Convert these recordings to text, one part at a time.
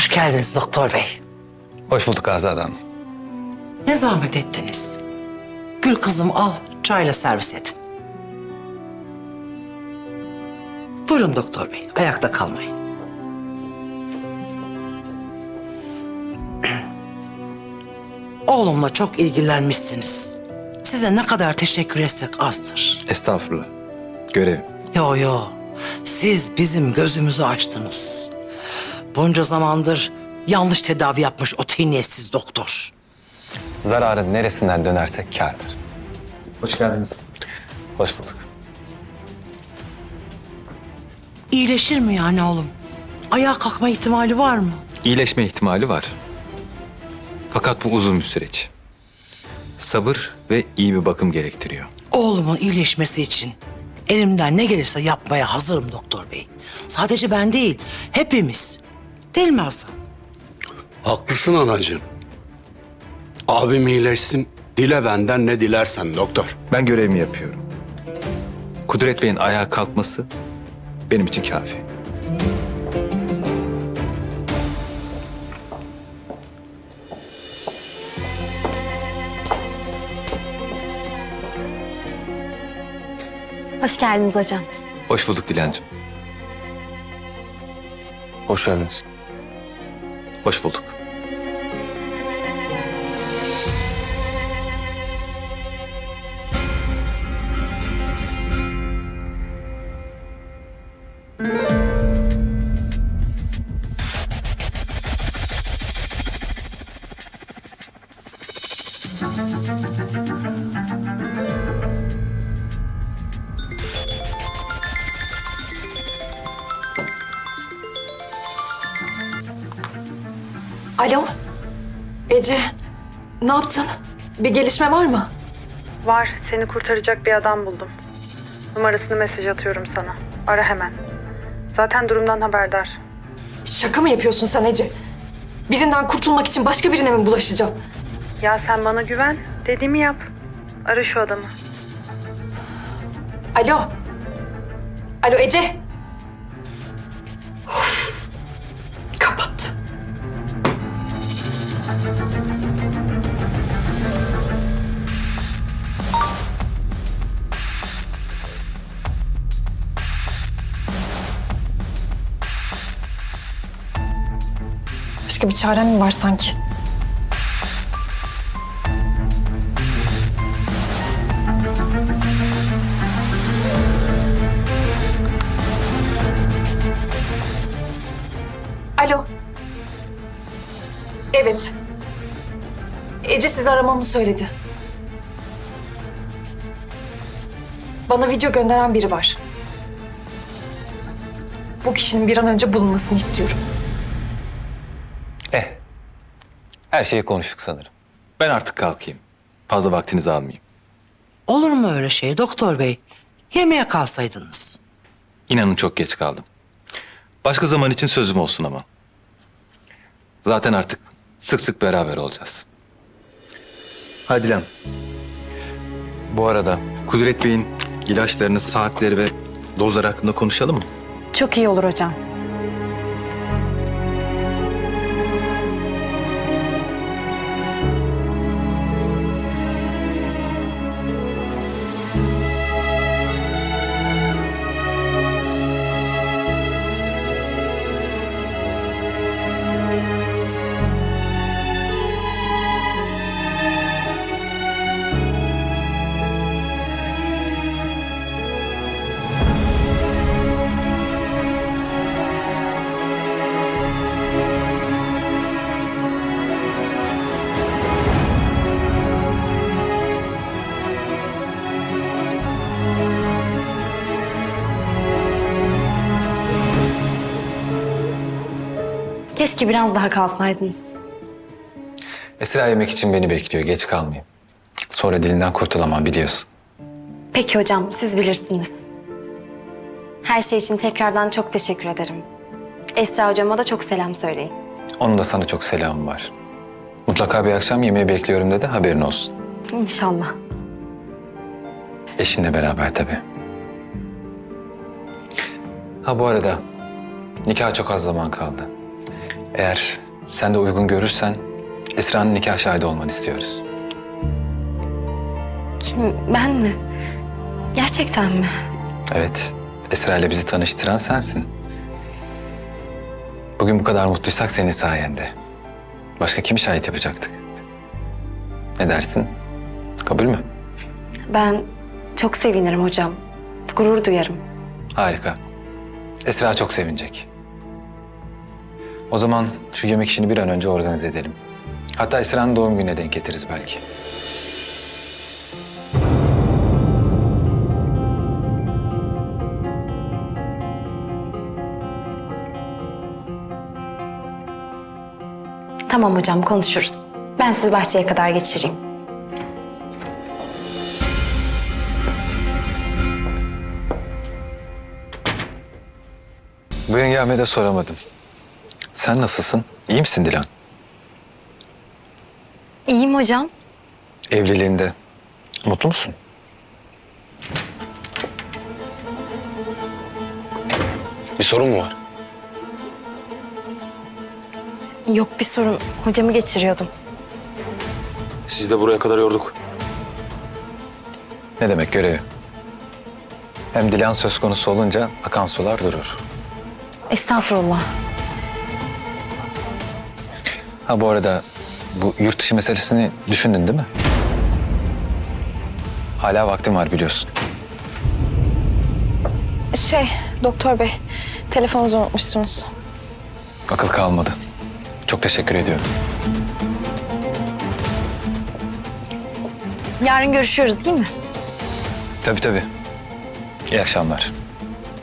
Hoş geldiniz doktor bey. Hoş bulduk Azade Hanım. Ne zahmet ettiniz. Gül kızım al, çayla servis et. Buyurun doktor bey, ayakta kalmayın. Oğlumla çok ilgilenmişsiniz. Size ne kadar teşekkür etsek azdır. Estağfurullah. Görevim. Yo yo, siz bizim gözümüzü açtınız. Bunca zamandır yanlış tedavi yapmış o tiniyetsiz doktor. Zararın neresinden dönersek kârdır. Hoş geldiniz. Hoş bulduk. İyileşir mi yani oğlum? Ayağa kalkma ihtimali var mı? İyileşme ihtimali var. Fakat bu uzun bir süreç. Sabır ve iyi bir bakım gerektiriyor. Oğlumun iyileşmesi için elimden ne gelirse yapmaya hazırım doktor bey. Sadece ben değil, hepimiz. Değil mi Hasan? Haklısın anacığım. Abim iyileşsin. Dile benden ne dilersen doktor. Ben görevimi yapıyorum. Kudret Bey'in ayağa kalkması benim için kafi. Hoş geldiniz hocam. Hoş bulduk Dilancığım. Hoş geldiniz. Hoş bulduk. Ece. Ne yaptın? Bir gelişme var mı? Var. Seni kurtaracak bir adam buldum. Numarasını mesaj atıyorum sana. Ara hemen. Zaten durumdan haberdar. Şaka mı yapıyorsun sen Ece? Birinden kurtulmak için başka birine mi bulaşacağım? Ya sen bana güven. Dediğimi yap. Ara şu adamı. Alo. Alo Ece. Başka bir çarem mi var sanki? Alo. Evet. Ece sizi aramamı söyledi. Bana video gönderen biri var. Bu kişinin bir an önce bulunmasını istiyorum. Her şeyi konuştuk sanırım. Ben artık kalkayım. Fazla vaktinizi almayayım. Olur mu öyle şey doktor bey? Yemeğe kalsaydınız. İnanın çok geç kaldım. Başka zaman için sözüm olsun ama. Zaten artık sık sık beraber olacağız. Hadi lan. Bu arada Kudret Bey'in ilaçlarını, saatleri ve dozlar hakkında konuşalım mı? Çok iyi olur hocam. Keşke biraz daha kalsaydınız. Esra yemek için beni bekliyor. Geç kalmayayım. Sonra dilinden kurtulamam biliyorsun. Peki hocam, siz bilirsiniz. Her şey için tekrardan çok teşekkür ederim. Esra hocama da çok selam söyleyin. Onun da sana çok selamı var. Mutlaka bir akşam yemeği bekliyorum dedi haberin olsun. İnşallah. Eşinle beraber tabii. Ha bu arada nikah çok az zaman kaldı. Eğer sen de uygun görürsen Esra'nın nikah şahidi olmanı istiyoruz. Kim? Ben mi? Gerçekten mi? Evet, Esra ile bizi tanıştıran sensin. Bugün bu kadar mutluysak senin sayende. Başka kimi şahit yapacaktık? Ne dersin? Kabul mü? Ben çok sevinirim hocam. Gurur duyarım. Harika. Esra çok sevinecek. O zaman şu yemek işini bir an önce organize edelim. Hatta Esra'nın doğum gününe denk getiririz belki. Tamam hocam konuşuruz. Ben sizi bahçeye kadar geçireyim. Bu yengeme de soramadım. Sen nasılsın? İyi misin Dilan? İyiyim hocam. Evliliğinde mutlu musun? Bir sorun mu var? Yok bir sorun. Hocamı geçiriyordum. Siz de buraya kadar yorduk. Ne demek görevi? Hem Dilan söz konusu olunca akan sular durur. Estağfurullah. Ha bu arada bu yurt dışı meselesini düşündün değil mi? Hala vaktin var biliyorsun. Şey, doktor bey, telefonunuzu unutmuşsunuz. Akıl kalmadı. Çok teşekkür ediyorum. Yarın görüşüyoruz değil mi? Tabii tabii. İyi akşamlar.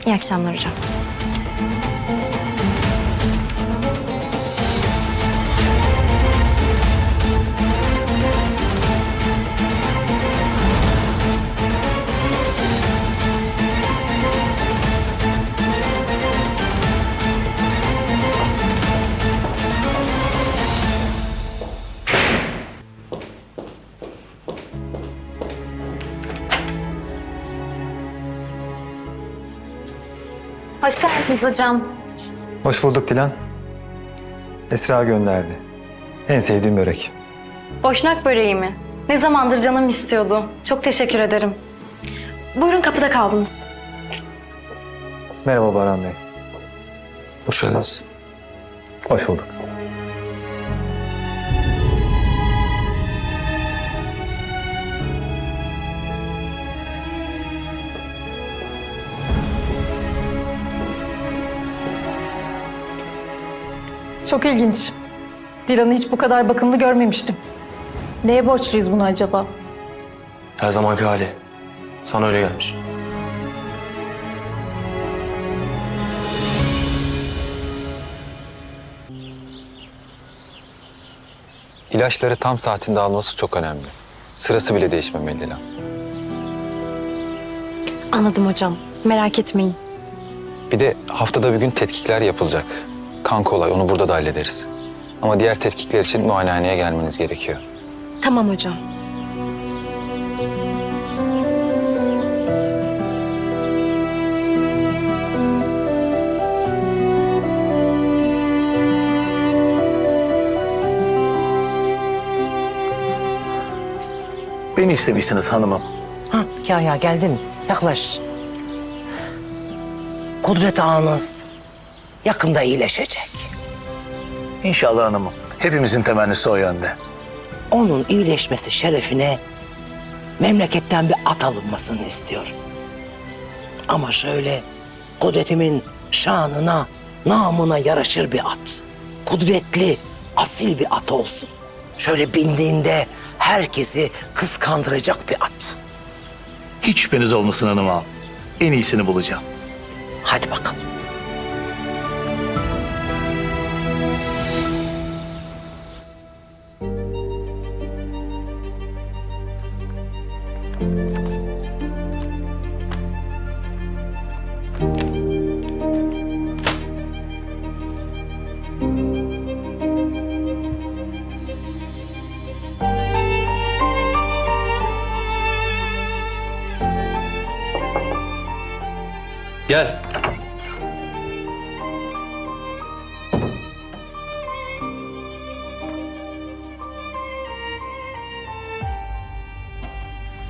İyi akşamlar hocam. Hoş geldiniz hocam. Hoş bulduk Dilan. Esra gönderdi. En sevdiğim börek. Boşnak böreği mi? Ne zamandır canım istiyordu. Çok teşekkür ederim. Buyurun kapıda kaldınız. Merhaba Baran Bey. Hoş geldiniz. Hoş bulduk. Çok ilginç. Dilan'ı hiç bu kadar bakımlı görmemiştim. Neye borçluyuz bunu acaba? Her zamanki hali. Sana öyle gelmiş. İlaçları tam saatinde alması çok önemli. Sırası bile değişmemeli Dilan. Anladım hocam. Merak etmeyin. Bir de haftada bir gün tetkikler yapılacak. Kan kolay, onu burada da hallederiz. Ama diğer tetkikler için muayenehaneye gelmeniz gerekiyor. Tamam hocam. Beni istemişsiniz hanımım. Ha, ya ya geldin. Yaklaş. Kudret ağanız yakında iyileşecek. İnşallah hanımım. Hepimizin temennisi o yönde. Onun iyileşmesi şerefine memleketten bir at alınmasını istiyorum. Ama şöyle kudretimin şanına, namına yaraşır bir at. Kudretli, asil bir at olsun. Şöyle bindiğinde herkesi kıskandıracak bir at. Hiç şüpheniz olmasın hanım ağam. En iyisini bulacağım. Hadi bakalım. Gel.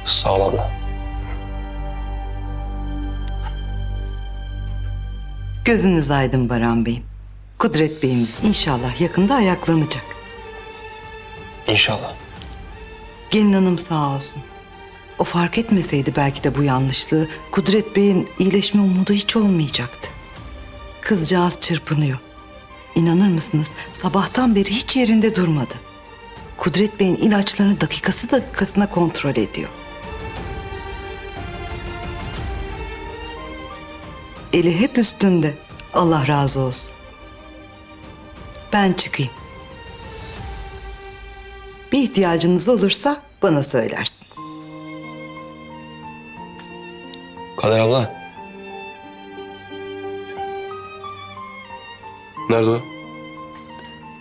Sağ ol abla. Gözünüz aydın Baran Bey'im. Kudret Bey'imiz inşallah yakında ayaklanacak. İnşallah. Gelin hanım sağ olsun. O fark etmeseydi belki de bu yanlışlığı Kudret Bey'in iyileşme umudu hiç olmayacaktı. Kızcağız çırpınıyor. İnanır mısınız sabahtan beri hiç yerinde durmadı. Kudret Bey'in ilaçlarını dakikası dakikasına kontrol ediyor. Eli hep üstünde. Allah razı olsun. Ben çıkayım. Bir ihtiyacınız olursa bana söylersiniz. Kader abla. Nerede o?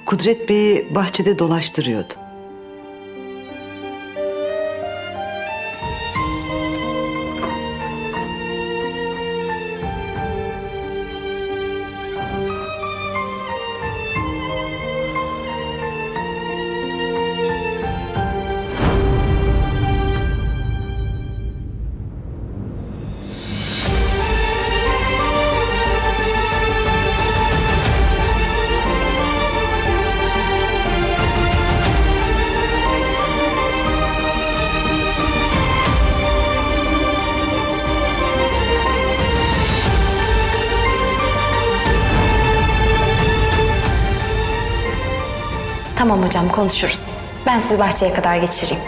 Kudret Bey'i bahçede dolaştırıyordu. Hocam konuşuruz. Ben sizi bahçeye kadar geçireyim.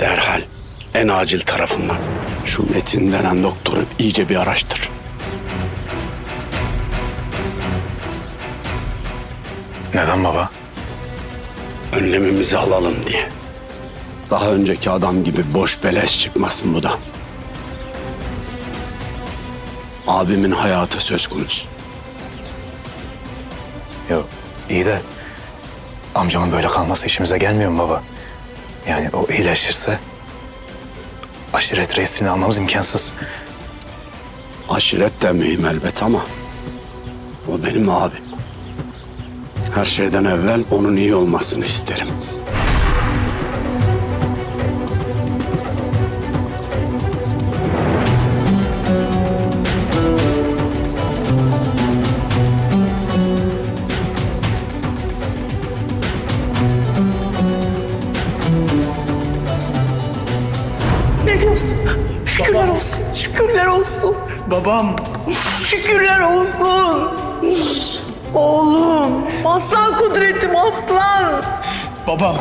Derhal en acil tarafından şu Metin denen doktoru iyice bir araştır. Neden baba? Önlemimizi alalım diye. Daha önceki adam gibi boş beleş çıkmasın bu da. Abimin hayatı söz konusu. Yok iyi de amcamın böyle kalması işimize gelmiyor mu baba? Yani o iyileşirse aşiret reisini almamız imkansız. Aşiret de mühim elbet ama o benim abim. Her şeyden evvel onun iyi olmasını isterim. Babam. Şükürler olsun. Oğlum. Aslan kudretim aslan. Babam.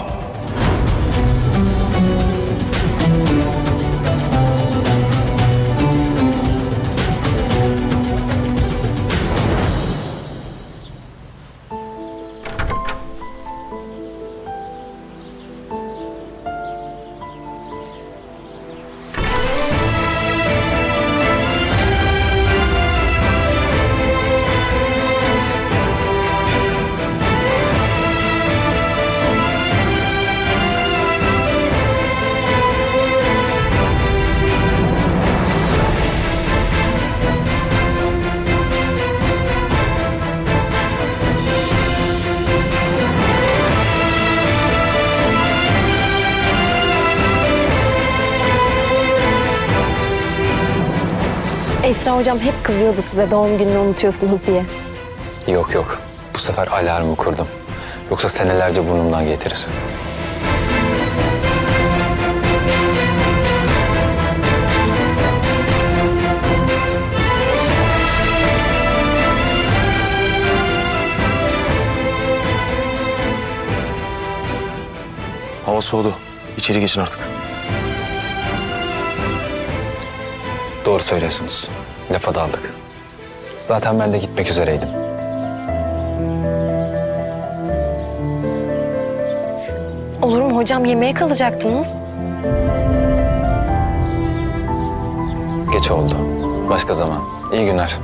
Hocam hep kızıyordu size doğum gününü unutuyorsunuz diye. Yok yok. Bu sefer alarmı kurdum. Yoksa senelerce burnumdan getirir. Hava soğudu. İçeri geçin artık. Doğru söylüyorsunuz. Lafa daldık. Zaten ben de gitmek üzereydim. Olur mu hocam yemeğe kalacaktınız? Geç oldu. Başka zaman. İyi günler.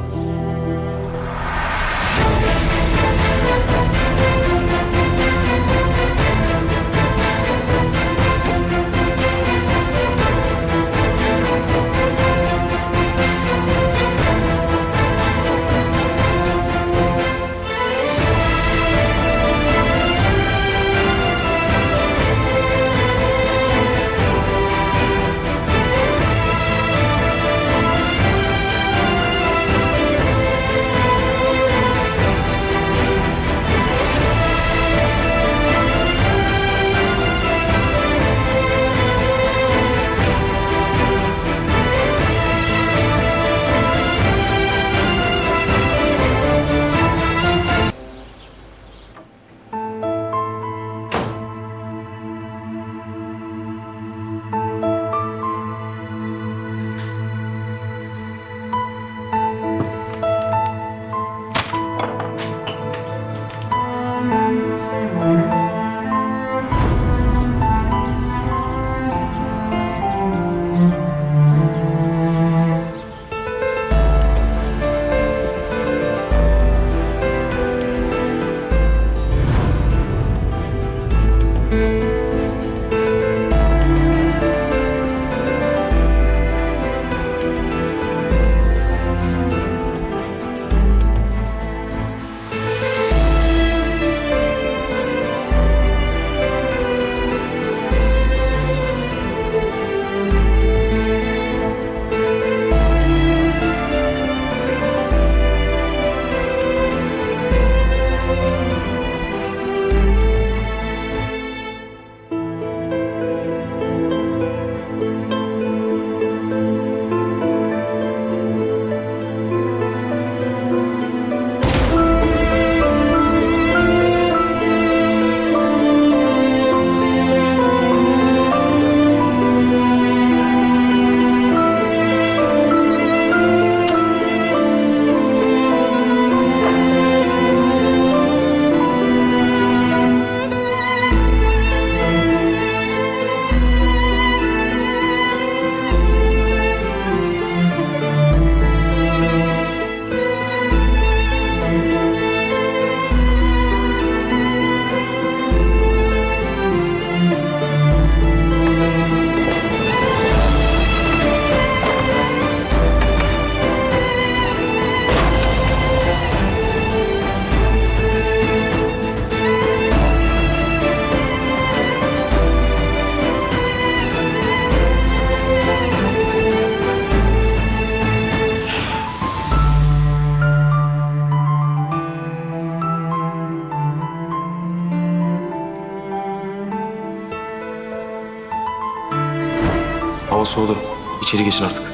Geçin artık.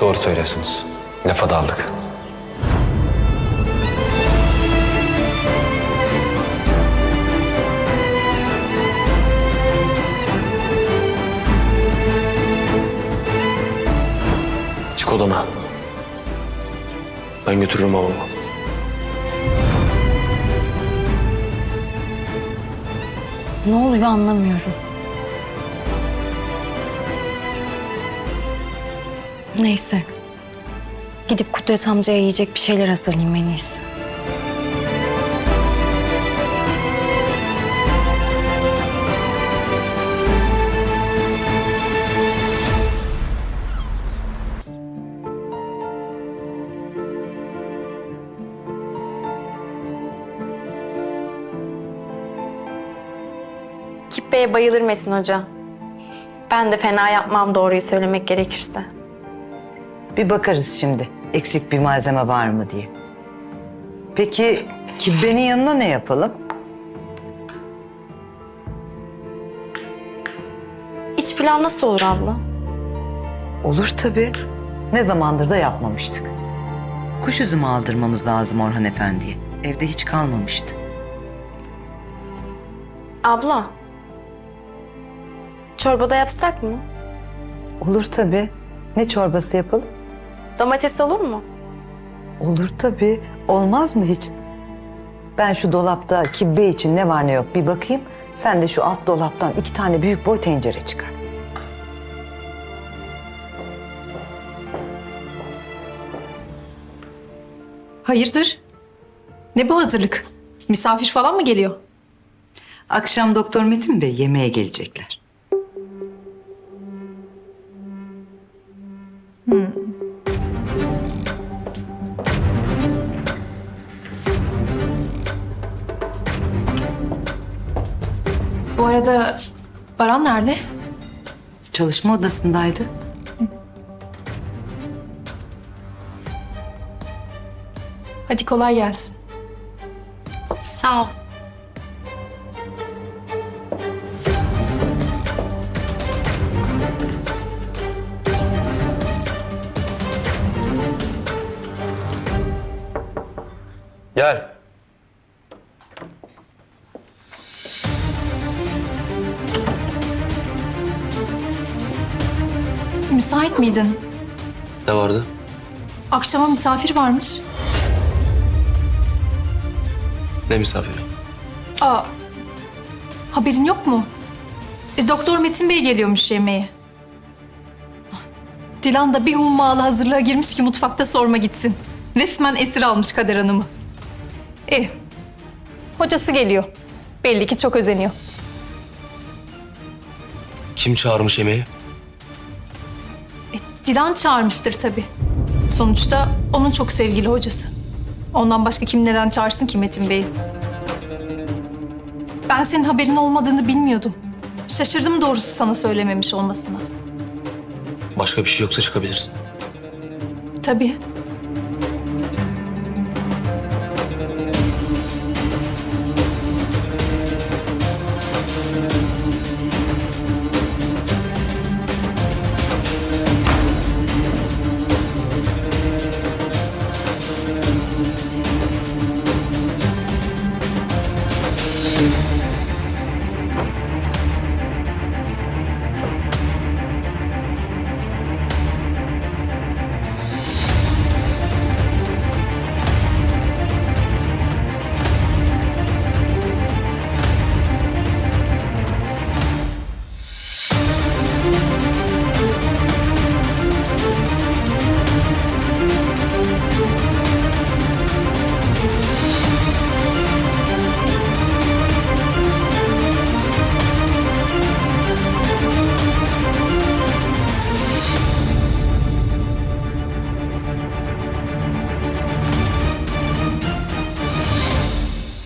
Doğru söylüyorsunuz. Lafa daldık. Çık odana. Ben götürürüm babamı. Ne oluyor anlamıyorum. Neyse. Gidip Kudret amcaya yiyecek bir şeyler hazırlayayım en iyisi. Kippeye bayılır Metin Hoca. Ben de fena yapmam doğruyu söylemek gerekirse. Bir bakarız şimdi eksik bir malzeme var mı diye. Peki kibbenin yanına ne yapalım? İç pilav nasıl olur abla? Olur tabii. Ne zamandır da yapmamıştık. Kuş üzümü aldırmamız lazım Orhan Efendi'ye. Evde hiç kalmamıştı. Abla. Çorbada yapsak mı? Olur tabii. Ne çorbası yapalım? Domates olur mu? Olur tabii. Olmaz mı hiç? Ben şu dolapta kibbe için ne var ne yok bir bakayım. Sen de şu alt dolaptan iki tane büyük boy tencere çıkar. Hayırdır? Ne bu hazırlık? Misafir falan mı geliyor? Akşam Doktor Metin Bey yemeğe gelecekler. Bu arada Baran nerede? Çalışma odasındaydı. Hadi kolay gelsin. Sağ ol. Gel. Müsait miydin? Ne vardı? Akşama misafir varmış. Ne misafiri? Aa, haberin yok mu? E, Doktor Metin Bey geliyormuş yemeğe. Dilan da bir hummalı hazırlığa girmiş ki mutfakta sorma gitsin. Resmen esir almış Kader Hanım'ı. E, hocası geliyor. Belli ki çok özeniyor. Kim çağırmış yemeği? Dilan çağırmıştır tabii. Sonuçta onun çok sevgili hocası. Ondan başka kim neden çağırsın ki Metin Bey'i? Ben senin haberin olmadığını bilmiyordum. Şaşırdım doğrusu sana söylememiş olmasına. Başka bir şey yoksa çıkabilirsin. Tabii.